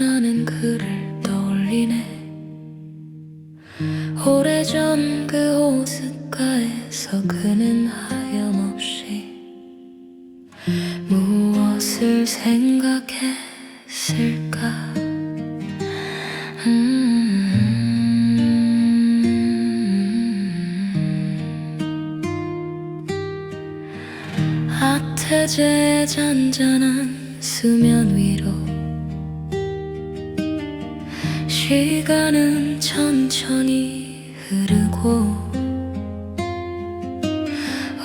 나는 그를 떠올리네. 오래전 그 호숫가에서 그는 하염없이 무엇을 생각했을까? 음. 아태제의 잔잔한 수면 위로 시간은 천천히 흐르고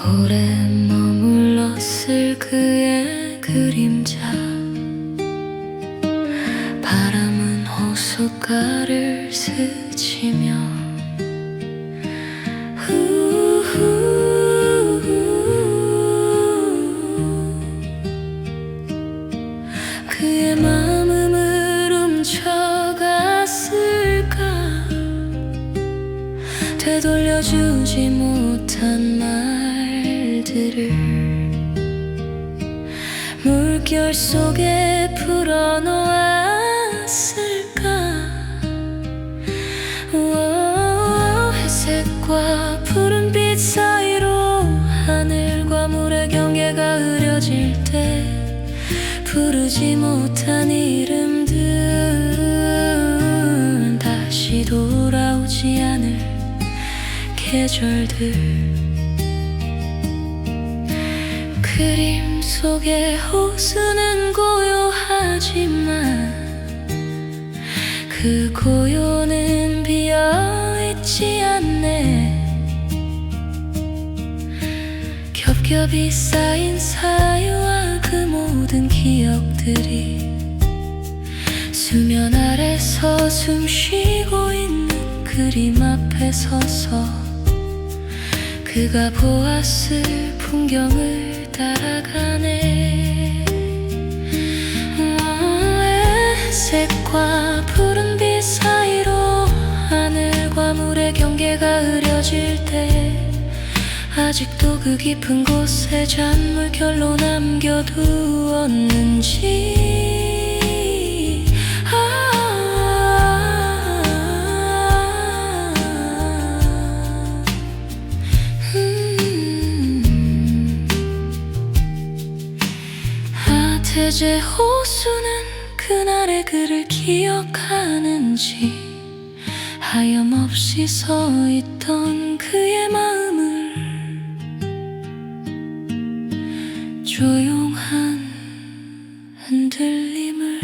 오래 머물렀을 그의 그림자. 바람은 호숫가를 스치며 그의 되돌려주지 못한 말들을 물결 속에 풀어놓았을까? 우와, 회색과 푸른빛 사이로 하늘과 물의 경계가 흐려질 때 부르지 못한 이름 계절들. 그림 속의 호수는 고요하지만 그 고요는 비어있지 않네. 겹겹이 쌓인 사유와 그 모든 기억들이 수면 아래서 숨 쉬고 있는 그림 앞에 서서 그가 보았을 풍경을 따라가네. 회색과 푸른빛 사이로 하늘과 물의 경계가 흐려질 때 아직도 그 깊은 곳에 잔물결로 남겨두었는지 아태제 호수는 그날의 그를 기억하는지 하염없이 서 있던 그의 마음을 조용한 흔들림을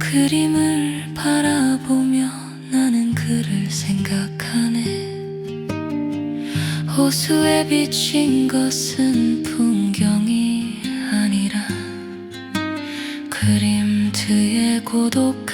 그림을 바라보며 나는 그를 생각하네. 호수에 비친 것은 그림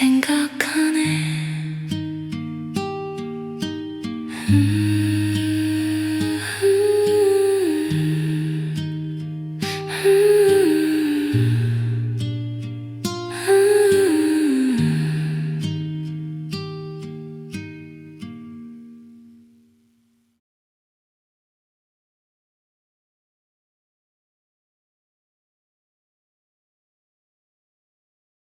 생각하네 음, 음, 음.